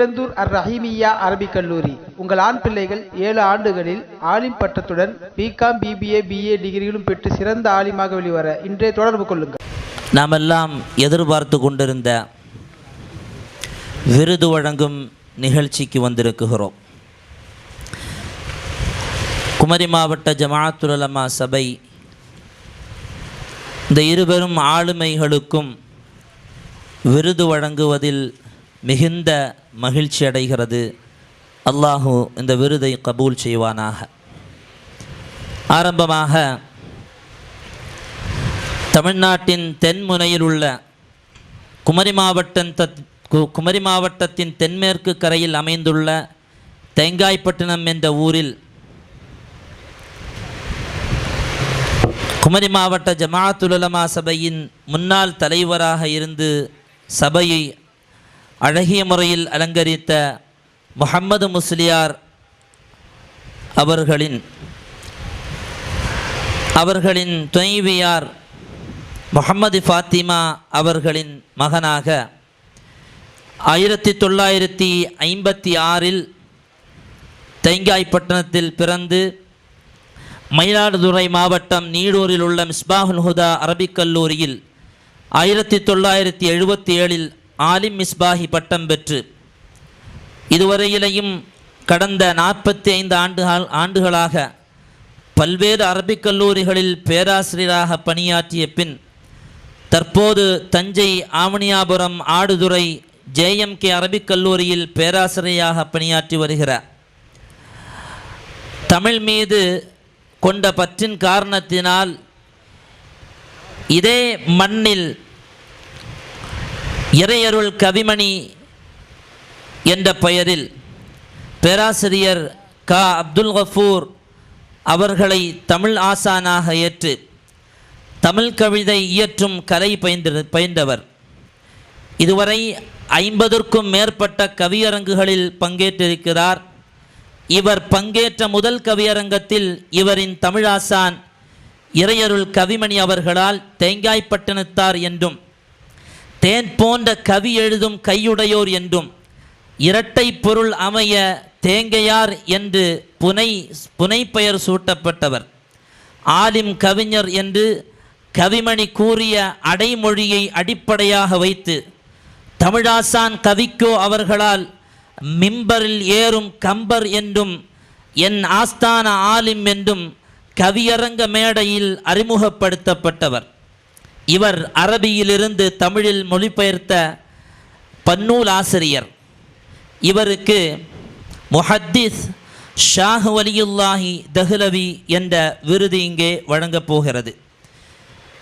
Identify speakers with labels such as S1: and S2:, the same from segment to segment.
S1: மேலந்தூர் அர் ரஹீமியா அரபிக் கல்லூரி. உங்கள் ஆண் பிள்ளைகள் ஏழு ஆண்டுகளில் ஆலிம் பட்டத்துடன் பிகாம் பிபிஏ பிஏ டிகிரிகளும் பெற்று சிறந்த ஆலிமாக வெளிவர இன்றே தொடர்பு கொள்ளுங்கள்.
S2: நாமெல்லாம் எதிர்பார்த்து கொண்டிருந்த விருது வழங்கும் நிகழ்ச்சிக்கு வந்திருக்கிறோம் குமரி மாவட்ட ஜமாத்துலமா சபை இந்த இருவரும் ஆளுமைகளுக்கும் விருது வழங்குவதில் மிகுந்த மகிழ்ச்சி அடைகிறது. அல்லாஹு இந்த விருதை கபூல் செய்வானாக. ஆரம்பமாக தமிழ்நாட்டின் தென்முனையில் உள்ள குமரி மாவட்டம் தத்- கு- குமரி மாவட்டத்தின் தென்மேற்கு கரையில் அமைந்துள்ள தேங்காய்பட்டினம் என்ற ஊரில் குமரி மாவட்ட ஜமாத்துலமா சபையின் முன்னாள் தலைவராக இருந்து சபையை அழகிய முறையில் அலங்கரித்த முகம்மது முஸ்லியார் அவர்களின் அவர்களின் துணைவியார் முகமது ஃபாத்திமா அவர்களின் மகனாக ஆயிரத்தி தொள்ளாயிரத்தி ஐம்பத்தி ஆறில் தேங்காய்பட்டணத்தில் பிறந்து மயிலாடுதுறை மாவட்டம் நீடூரில் உள்ள மிஸ்பாஹுல் ஹுதா அரபிக் கல்லூரியில் ஆயிரத்தி தொள்ளாயிரத்தி எழுபத்தி ஏழில் ஆலிம் மிஸ்பாஹி பட்டம் பெற்று இதுவரையிலையும் கடந்த நாற்பத்தி ஐந்து ஆண்டுகள் ஆண்டுகளாக பல்வேறு அரபிக் கல்லூரிகளில் பேராசிரியராக பணியாற்றிய பின் தற்போது தஞ்சை ஆவணியாபுரம் ஆடுதுறை ஜேஎம்கே அரபிக் கல்லூரியில் பேராசிரியராக பணியாற்றி வருகிறார். தமிழ் மீது கொண்ட பற்றின் காரணத்தினால் இதே மண்ணில் இறையருள் கவிமணி என்ற பெயரில் பேராசிரியர் க அப்துல் கஃபூர் அவர்களை தமிழ் ஆசானாக ஏற்று தமிழ் கவிதை இயற்றும் கலை பயின்ற பயின்றவர். இதுவரை ஐம்பதற்கும் மேற்பட்ட கவியரங்குகளில் பங்கேற்றிருக்கிறார். இவர் பங்கேற்ற முதல் கவியரங்கத்தில் இவரின் தமிழாசான் இறையருள் கவிமணி அவர்களால் தேங்காய்பட்டினத்தார் என்றும் தேன் போன்ற கவி எழுதும் கையுடையோர் என்றும் இரட்டை பொருள் அமைய தேங்கையார் என்று புனை புனைப்பெயர் சூட்டப்பட்டவர். ஆலிம் கவிஞர் என்று கவிமணி கூறிய அடைமொழியை அடிப்படையாக வைத்து தமிழாசான் கவிக்கோ அவர்களால் மிம்பரில் ஏறும் கம்பர் என்றும் என் ஆஸ்தான ஆலிம் என்றும் கவியரங்க மேடையில் அறிமுகப்படுத்தப்பட்டவர். இவர் அரபியிலிருந்து தமிழில் மொழிபெயர்த்த பன்னூல் ஆசிரியர். இவருக்கு முஹத்திஸ் ஷாஹ் வலியுல்லாஹி தஹ்லவி என்ற விருது இங்கே வழங்கப் போகிறது.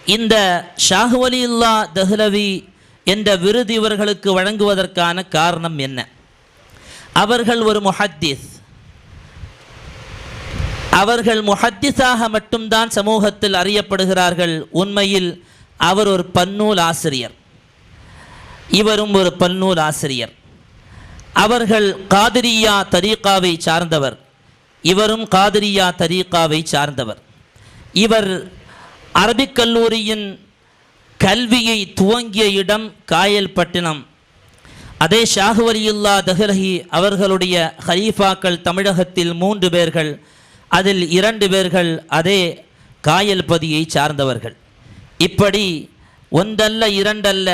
S2: இந்த ஷாஹ் வலியுல்லா தஹ்லவி என்ற விருது இவர்களுக்கு வழங்குவதற்கான காரணம் என்ன? அவர்கள் ஒரு முஹத்திஸ். அவர்கள் முஹத்திஸாக மட்டும்தான் சமூகத்தில் அறியப்படுகிறார்கள். உண்மையில் அவர் ஒரு பன்னூல் ஆசிரியர். இவரும் ஒரு பன்னூல் ஆசிரியர். அவர்கள் காதிரியா தரீகாவை சார்ந்தவர். இவரும் காதிரியா தரீகாவை சார்ந்தவர். இவர் அரபிக் கல்லூரியின் கல்வியை துவங்கிய இடம் காயல்பட்டினம். அதே ஷாகுவலியுல்லா தஹ்லஹி அவர்களுடைய ஹலீஃபாக்கள் தமிழகத்தில் மூன்று பேர்கள் அதில் இரண்டு பேர்கள் அதே காயல்பதியை சார்ந்தவர்கள். இப்படி ஒன்றல்ல இரண்டல்ல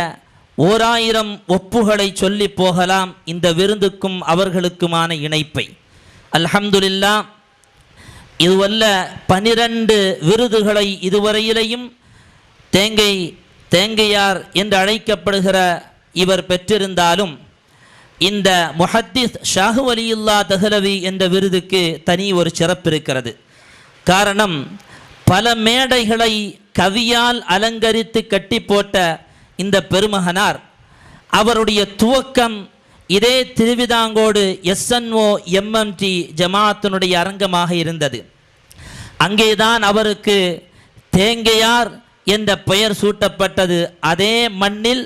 S2: ஓராயிரம் ஒப்புகளை சொல்லி போகலாம் இந்த விருந்துக்கும் அவர்களுக்குமான இணைப்பை. அல்ஹம்துலில்லா இதுவல்ல பனிரெண்டு விருதுகளை இதுவரையிலையும் தேங்கை தேங்கையார் என்று அழைக்கப்படுகிற இவர் பெற்றிருந்தாலும் இந்த முஹத்திஸ் ஷாஹு அலியுல்லா தஹலவி என்ற விருதுக்கு தனி ஒரு சிறப்பு இருக்கிறது. காரணம் பல மேடைகளை கவியால் அலங்கரித்து கட்டி போட்ட இந்த பெருமகனார் அவருடைய துவக்கம் இதே திருவிதாங்கோடு எஸ்என்ஓ எம்எம்டி ஜமாத்தினுடைய அரங்கமாக இருந்தது. அங்கேதான் அவருக்கு தேங்கையார் என்ற பெயர் சூட்டப்பட்டது. அதே மண்ணில்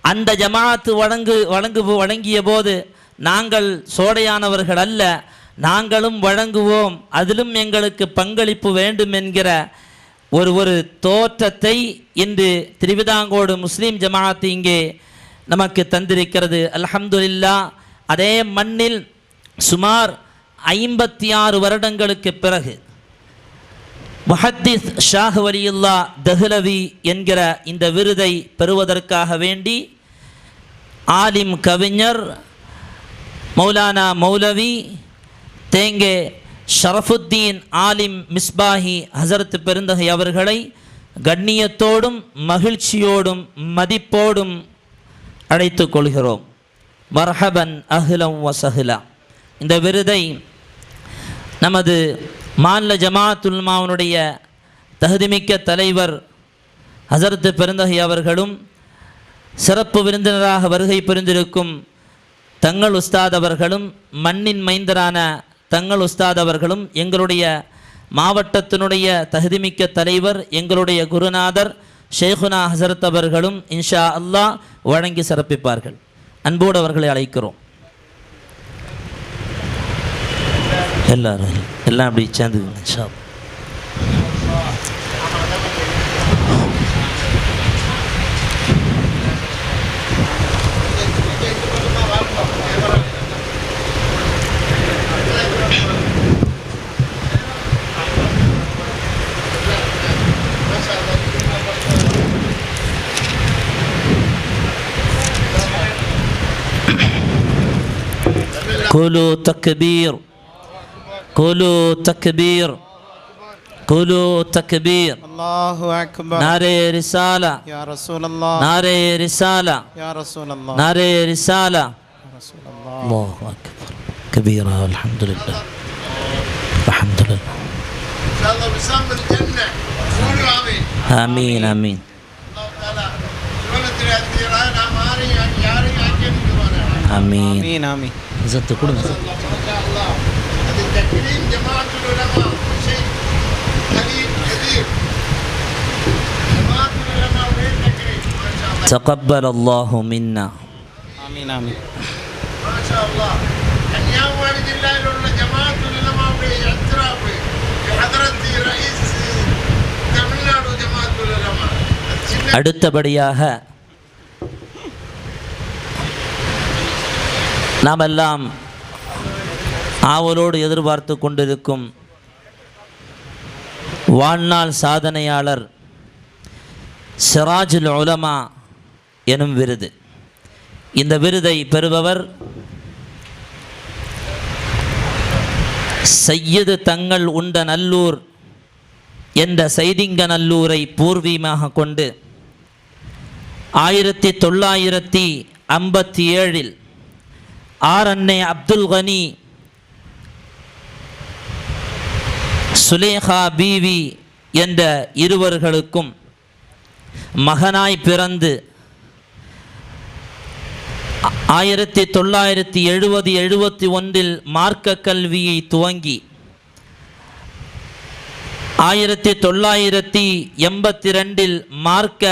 S2: அந்த ஜமாத்து வழங்கு வழங்கு வழங்கிய போது நாங்கள் சோடையானவர்கள் அல்ல நாங்களும் வழங்குவோம். அதிலும் எங்களுக்கு பங்களிப்பு வேண்டும் என்கிற ஒரு ஒரு தோற்றத்தை இன்று திருவிதாங்கோடு முஸ்லீம் ஜமாத் இங்கே நமக்கு தந்திருக்கிறது. அல்ஹம்துல்லா அதே மண்ணில் சுமார் ஐம்பத்தி ஆறு வருடங்களுக்கு பிறகு முஹத்திஸ் ஷாஹ் வலியுல்லா தஹ்லவி என்கிற இந்த விருதை பெறுவதற்காக வேண்டி ஆலிம் கவிஞர் மௌலானா மௌலவி தேங்கே ஷரஃபுத்தீன் ஆலிம் மிஸ்பாஹி ஹசரத் பெருந்தகை அவர்களை கண்ணியத்தோடும் மகிழ்ச்சியோடும் மதிப்போடும் அழைத்து கொள்கிறோம். மர்ஹபன் அஹ்லம் வசஹ்லா இந்த விருதை நமது மாநில ஜமாத்துல்மாவனுடைய தகுதிமிக்க தலைவர் ஹசரத் பெருந்தகை அவர்களும் சிறப்பு விருந்தினராக வருகை புரிந்திருக்கும் தங்கள் உஸ்தாத் அவர்களும் மண்ணின் மைந்தரான தங்கள் உஸ்தாத் அவர்களும் எங்களுடைய மாவட்டத்தினுடைய தகுதிமிக்க தலைவர் எங்களுடைய குருநாதர் ஷேகுனா ஹசரத் அவர்களும் இன்ஷா அல்லாஹ் வழங்கி சிறப்பிப்பார்கள். அன்போடு அவர்களை அழைக்கிறோம். எல்லாரும் எல்லாம் அப்படி சேர்ந்துக்குங்க. قولوا تكبير. قولوا تكبير. قولوا تكبير.
S3: الله أكبر.
S2: نار رسالة.
S3: يا رسول الله.
S2: نار رسالة.
S3: يا رسول الله.
S2: نار رسالة.
S3: يا رسول الله.
S2: الله أكبر. كبيرة الحمد لله. الحمد لله.
S4: إن شاء الله الجنة. قولوا آمين.
S2: آمين آمين.
S4: الله تعالى.
S2: آمين.
S3: آمين آمين.
S2: تقبل الله منا.
S3: آمين آمين.
S4: ما شاء الله. يا والد الله لولا جماعة العلماء اعتراف بحضرة رئيس தமிழ்நாடு ஜமாத்துல்
S2: அடுத்தபடியாக நாம் எல்லாம் ஆவலோடு எதிர்பார்த்து கொண்டிருக்கும் வாழ்நாள் சாதனையாளர் சிராஜுல் உலமா எனும் விருது. இந்த விருதை பெறுபவர் செய்யது தங்கள் உண்ட நல்லூர் என்ற செய்திங்க நல்லூரை பூர்வீகமாக கொண்டு ஆயிரத்தி தொள்ளாயிரத்தி ஐம்பத்தி ஏழில் ஆர் அன்னை அப்துல் கனி சுலேஹா பீவி என்ற இருவர்களுக்கும் மகனாய் பிறந்து ஆயிரத்தி தொள்ளாயிரத்தி எழுபது எழுபத்தி ஒன்றில் மார்க்க கல்வியை துவங்கி ஆயிரத்தி தொள்ளாயிரத்தி எண்பத்தி ரெண்டில் மார்க்க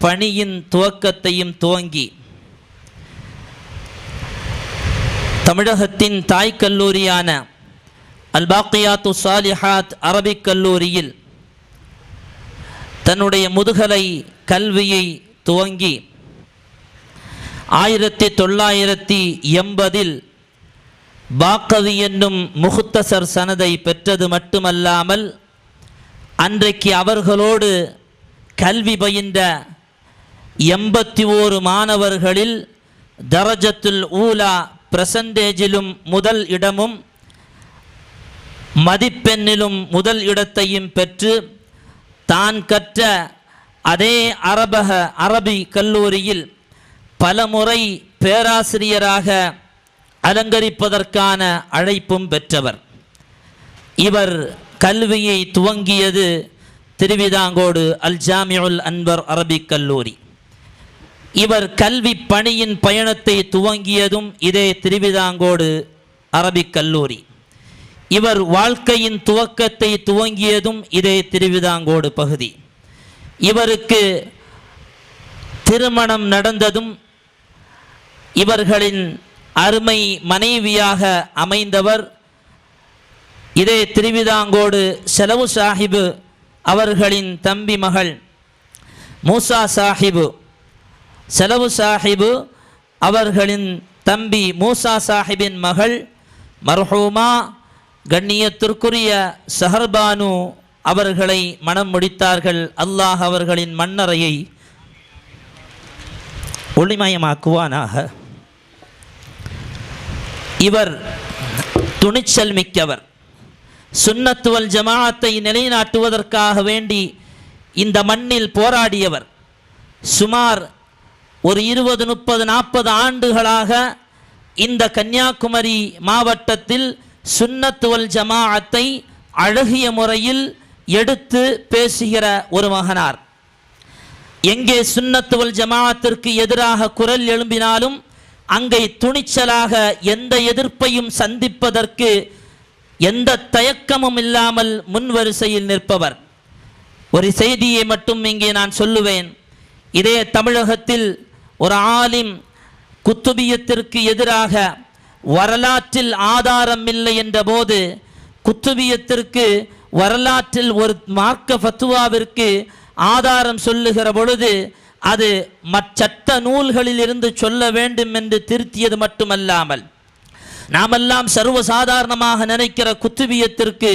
S2: பணியின் துவக்கத்தையும் துவங்கி. தமிழகத்தின் தாய் கல்லூரியான அல்பாக்கியாத்து சாலிஹாத் அரபிக் கல்லூரியில் தன்னுடைய முதுகலை கல்வியை துவங்கி ஆயிரத்தி தொள்ளாயிரத்தி எண்பதில் பாக்கவி என்னும் முகுத்தசர் சனதை பெற்றது மட்டுமல்லாமல் அன்றைக்கு அவர்களோடு கல்வி பயின்ற எண்பத்தி ஓரு மாணவர்களில் தரஜத்துல் ஊலா பிரசன்டேஜிலும் முதல் இடமும் மதிப்பெண்ணிலும் முதல் இடத்தையும் பெற்று தான் கற்ற அதே அரபக அரபி கல்லூரியில் பலமுறை பேராசிரியராக அலங்கரிப்பதற்கான அழைப்பும் பெற்றவர். இவர் கல்வியை துவங்கியது திருவிதாங்கோடு அல் ஜாமியுல் அன்வர் அரபிக் கல்லூரி. இவர் கல்வி பணியின் பயணத்தை துவங்கியதும் இதே திருவிதாங்கோடு அரபிக் கல்லூரி. இவர் வாழ்க்கையின் துவக்கத்தை துவங்கியதும் இதே திருவிதாங்கோடு பகுதி. இவருக்கு திருமணம் நடந்ததும் இவர்களின் அருமை மனைவியாக அமைந்தவர் இதே திருவிதாங்கோடு செலவு சாஹிபு அவர்களின் தம்பி மகள் மூசா சாஹிபு செலவு சாஹிபு அவர்களின் தம்பி மூசா சாஹிபின் மகள் மர்ஹூமா கண்ணியத்திற்குரிய சஹர்பானு அவர்களை மனம் முடித்தார்கள். அல்லாஹ் அவர்களின் மண்ணறையை ஒளிமயமாக்குவானாக. இவர் துணிச்சல் மிக்கவர். சுன்னத்துவல் ஜமாஅத்தை நிலைநாட்டுவதற்காக வேண்டி இந்த மண்ணில் போராடியவர். சுமார் ஒரு இருபது முப்பது நாற்பது ஆண்டுகளாக இந்த கன்னியாகுமரி மாவட்டத்தில் சுன்னத்துவல் ஜமாஅத்தை அழகிய முறையில் எடுத்து பேசுகிற ஒரு மகனார். எங்கே சுன்னத்துவல் ஜமாஅத்திற்கு எதிராக குரல் எழும்பினாலும் அங்கே துணிச்சலாக எந்த எதிர்ப்பையும் சந்திப்பதற்கு எந்த தயக்கமும் இல்லாமல் முன்வரிசையில் நிற்பவர். ஒரு செய்தியை மட்டும் இங்கே நான் சொல்லுவேன். இதே தமிழகத்தில் ஒரு ஆலிம் குத்துபியத்திற்கு எதிராக வரலாற்றில் ஆதாரம் இல்லை என்ற போது குத்துபியத்திற்கு வரலாற்றில் ஒரு மார்க்க ஃபத்துவாவிற்கு ஆதாரம் சொல்லுகிற பொழுது அது மற்ற நூல்களில் இருந்து சொல்ல வேண்டும் என்று திருத்தியது மட்டுமல்லாமல் நாமெல்லாம் சர்வசாதாரணமாக நினைக்கிற குத்துபியத்திற்கு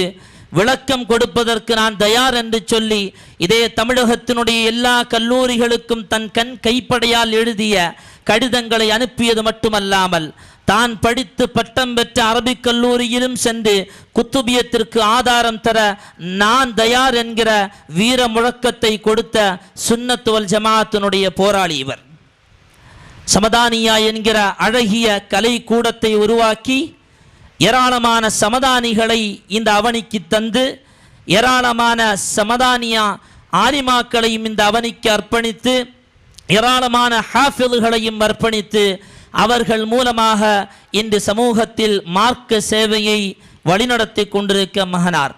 S2: விளக்கம் கொடுப்பதற்கு நான் தயார் என்று சொல்லி இதே தமிழகத்தினுடைய எல்லா கல்லூரிகளுக்கும் தன் கண் கைப்படையால் எழுதிய கடிதங்களை அனுப்பியது மட்டுமல்லாமல் தான் படித்து பட்டம் பெற்ற அரபிக் கல்லூரியிலும் சென்று குத்துபியத்திற்கு ஆதாரம் தர நான் தயார் என்கிற வீர முழக்கத்தை கொடுத்த சுன்னத்துவல் ஜமாத்தினுடைய போராளி இவர். சமதானியா என்கிற அழகிய கலை கூடத்தை உருவாக்கி ஏராளமான சமதானிகளை இந்த அவனிக்கு தந்து ஏராளமான சமதானியா ஆலிமாக்களையும் இந்த அவனிக்கு அர்ப்பணித்து ஏராளமான ஹாஃபில்களையும் அர்ப்பணித்து அவர்கள் மூலமாக இன்று சமூகத்தில் மார்க்க சேவையை வழிநடத்தி கொண்டிருக்க மகனார்.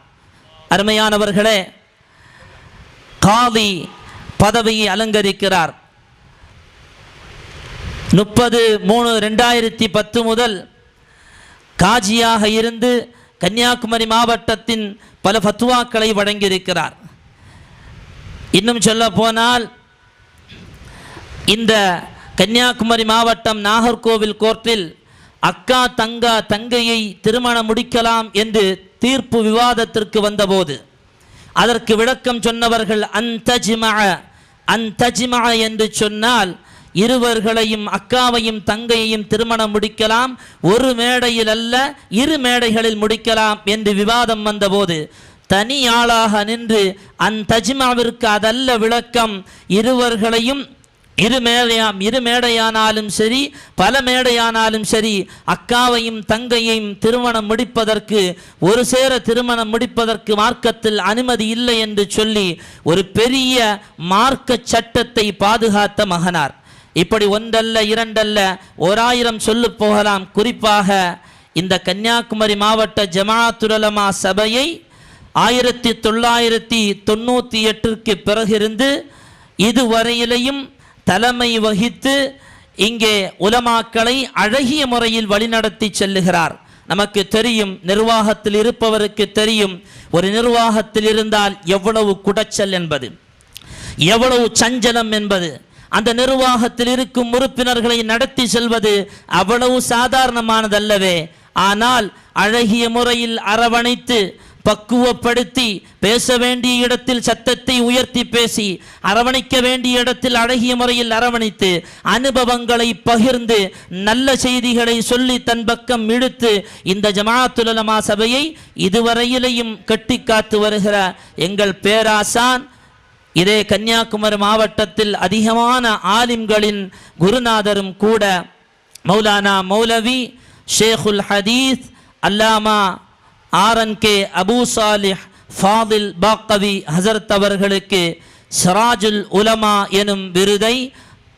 S2: அருமையானவர்களே காதி பதவியை அலங்கரிக்கிறார். முப்பது மூணு ரெண்டாயிரத்தி பத்து முதல் காஜியாக இருந்து கன்னியாகுமரி மாவட்டத்தின் பல ஃபத்துவாக்களை வழங்கியிருக்கிறார். இன்னும் சொல்ல போனால் இந்த கன்னியாகுமரி மாவட்டம் நாகர்கோவில் கோர்ட்டில் அக்கா தங்கா தங்கையை திருமணம் முடிக்கலாம் என்று தீர்ப்பு விவாதத்திற்கு வந்தபோது அதற்கு விளக்கம் சொன்னவர்கள் அந்தஜிமா அந்தஜிமா என்று சொன்னால் இருவர்களையும் அக்காவையும் தங்கையையும் திருமணம் முடிக்கலாம். ஒரு மேடையில் அல்ல இரு மேடைகளில் முடிக்கலாம் என்று விவாதம் வந்தபோது தனி ஆளாக நின்று அந்தஜிமாவிற்கு அதல்ல விளக்கம். இருவர்களையும் இரு மேடையாம் இரு மேடையானாலும் சரி பல மேடையானாலும் சரி அக்காவையும் தங்கையையும் திருமணம் முடிப்பதற்கு ஒரு சேர திருமணம் முடிப்பதற்கு மார்க்கத்தில் அனுமதி இல்லை என்று சொல்லி ஒரு பெரிய மார்க்க சட்டத்தை பாதுகாத்த மகனார். இப்படி ஒன்றல்ல இரண்டல்ல ஓராயிரம் சொல்லு போகலாம். குறிப்பாக இந்த கன்னியாகுமரி மாவட்ட ஜமாத்துலமா சபையை ஆயிரத்தி தொள்ளாயிரத்தி தொண்ணூற்றி எட்டிற்கு பிறகிருந்து இதுவரையிலையும் தலைமை வகித்து இங்கே உலமாக்களை அழகிய முறையில் வழிநடத்தி செல்லுகிறார். நமக்கு தெரியும் நிர்வாகத்தில் இருப்பவருக்கு தெரியும் ஒரு நிர்வாகத்தில் இருந்தால் எவ்வளவு குடைச்சல் என்பது எவ்வளவு சஞ்சலம் என்பது அந்த நிர்வாகத்தில் இருக்கும் உறுப்பினர்களை நடத்தி செல்வது அவ்வளவு சாதாரணமானதல்லவே. ஆனால் அழகிய முறையில் அரவணைத்து பக்குவப்படுத்தி பேச வேண்டிய இடத்தில் சத்தத்தை உயர்த்தி பேசி அரவணைக்க வேண்டிய இடத்தில் அழகிய முறையில் அரவணைத்து அனுபவங்களை பகிர்ந்து நல்ல செய்திகளை சொல்லி தன் பக்கம் இழுத்து இந்த ஜமாத்துலமா சபையை இதுவரையிலையும் கட்டி காத்து வருகிற எங்கள் பேராசான் இதே கன்னியாகுமரி மாவட்டத்தில் அதிகமான ஆலிம்களின் குருநாதரும் கூட மௌலானா மௌலவி ஷேகுல் ஹதீஸ் அல்லாமா ஆரன் கே அபூ சாலிஹ் ஃபாதில் பாக்கவி ஹசரத் அவர்களுக்கு சராஜுல் உலமா எனும் விருதை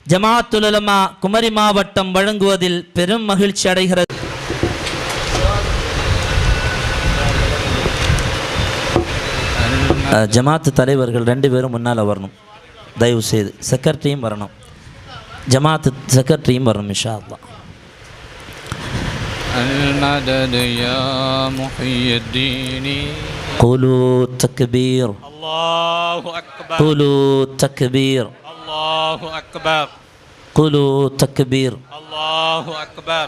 S2: ஜமாத்துல் உலமா குமரி மாவட்டம் வழங்குவதில் பெரும் மகிழ்ச்சி அடைகிறது. ஜமாத்து தலைவர்கள் ரெண்டு பேரும் முன்னால் வரணும் தயவு செய்து செக்ரட்டரியும் வரணும் ஜமாத்து செக்ரட்டரியும் வரணும் இன்ஷா அல்லாஹ்
S5: المدد يا محي الدين
S2: قولوا تكبير
S5: الله أكبر
S2: قولوا تكبير
S5: الله أكبر
S2: قولوا تكبير
S5: الله أكبر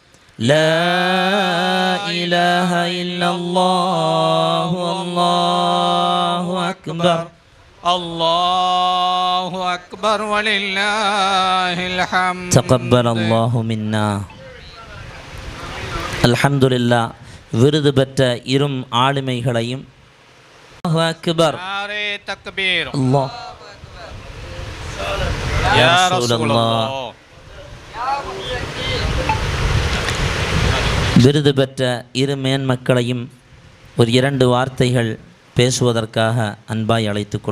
S2: لا إله إلا الله الله أكبر
S5: الله أكبر ولله الحمد
S2: تقبل الله منا الحمد لله விருது பெற்ற இரும் ஆளுமைகளையும் அல்லாஹு அக்பர்
S5: ناري تكبير
S2: அல்லாஹ் விருது பெற்ற இரு மேன்மக்களையும் ஒரு இரண்டு வார்த்தைகள் பேசுவதற்காக அன்பாய் அழைத்துக் கொள்